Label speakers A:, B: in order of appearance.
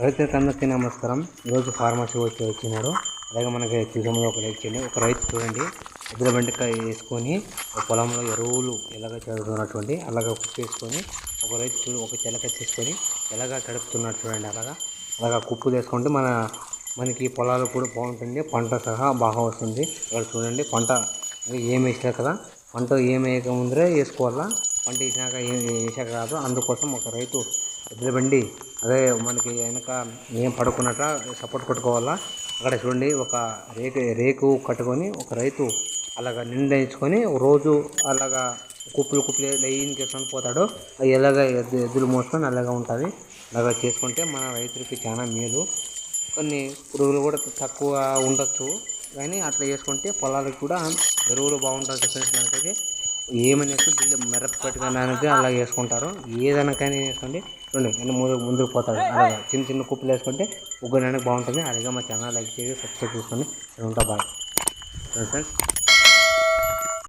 A: రైతులకు అందరికీ నమస్కారం. ఈరోజు ఫార్మసీ వచ్చి వచ్చినాడు అలాగే మనకి చూసాము ఒక లైక్ చేయండి. ఒక రైతు చూడండి. ఎద్దుల బెండకాయ వేసుకొని పొలంలో ఎరువులు ఎలాగ చదువుతున్నటువంటి అలాగ కుప్ప వేసుకొని ఒక రైతు చూడు ఒక చిలక తీసుకొని ఎలాగ తడుపుతున్నాడు చూడండి. అలాగా అలాగా కుప్పు తీసుకుంటే మన మనకి పొలాలు కూడా బాగుంటుంది. పంట సహా బాగా వస్తుంది. ఇక్కడ చూడండి పంట ఏం వేసినా కదా పంట ఏమి వేయక ముందరే వేసుకోవాలా? పంట వేసినాక ఏం వేసాక రాదు. అందుకోసం ఒక రైతు ఎద్దుల బండి అదే మనకి వెనక ఏం పడుకున్నట్ట సపోర్ట్ కొట్టుకోవాలా? అక్కడ చూడండి ఒక రేకు రేకు కట్టుకొని ఒక రైతు అలాగా నిండించుకొని రోజు అలాగా కుప్పులు కుప్పలు లైన్కి వేసుకొని పోతాడు. అది ఎలాగ ఎద్దు ఎద్దులు మోసుకొని అలాగా ఉంటుంది. అలాగా చేసుకుంటే మన రైతులకి చాలా మేలు. కొన్ని పురుగులు కూడా తక్కువ ఉండొచ్చు. కానీ అట్లా చేసుకుంటే పొలాలకు కూడా ఎరువులు బాగుంటుంది ఫ్రెండ్స్ మనకైతే. ఏమని దిల్లు మిరప పెట్టుకోవడానికి అలా చేసుకుంటారు. ఏదైనా కానీ వేసుకోండి. చూడండి నేను ముందు ముందుకు పోతాడు అలాగే చిన్న చిన్న కుప్పలు వేసుకుంటే ఉగ్గడానికి బాగుంటుంది. అలాగే మా ఛానల్ లైక్ చేసి సబ్స్క్రైబ్ చేసుకోండి. ఉంటా బాయ్. ఫ్రెండ్స్.